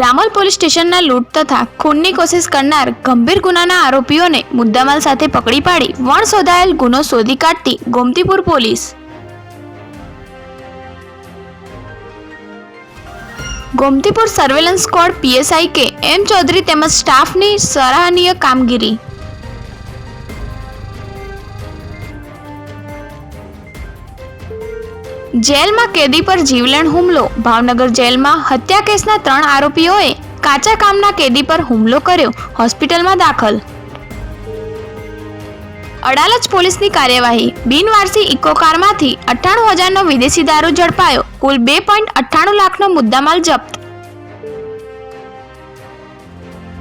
શામલ police સ્ટેશનના લૂંટ તથા ખૂનની કોશિશ કરનાર ગંભીર ગુનાના આરોપીઓને મુદ્દામાલ સાથે પકડી પાડી વણ શોધાયેલ ગુનો શોધી કાઢતી Gomtipur police. Gomtipur surveillance squad PSI K M Chaudhary તેમજ સ્ટાફની સરાહનીય કામગીરી. જેલમાં કેદી પર જીવલેણ હુમલો. ભાવનગર જેલમાં હત્યા કેસના ત્રણ આરોપીઓએ કાચા કામના કેદી પર હુમલો કર્યો. હોસ્પિટલમાં દાખલ. અડાલજ પોલીસની કાર્યવાહી. બિનવારસી ઇકો કારમાંથી અઠ્ઠાણું હજારનો વિદેશી દારૂ ઝડપાયો. કુલ બે પોઈન્ટ અઠ્ઠાણું લાખનો મુદ્દામાલ જપ્ત.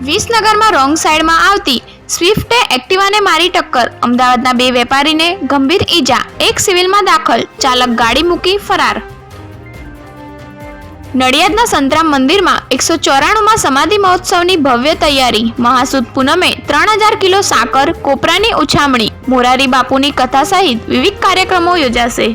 વિસનગરમાં રોંગ સાઈડમાં આવતી સ્વિફ્ટે એક્ટિવાને મારી ટક્કર. અમદાવાદના બે વેપારીને ગંભીર ઈજા. એક સિવિલમાં દાખલ. ચાલક ગાડી મૂકી ફરાર. નડિયાદના સંતરામ મંદિરમાં એકસો ચોરાણુંમાં સમાધિ મહોત્સવની ભવ્ય તૈયારી. મહાસુદ પૂનમે ત્રણ હજાર કિલો સાકર, કોપરાની ઉછામણી. મોરારી બાપુની કથા સહિત વિવિધ કાર્યક્રમો યોજાશે.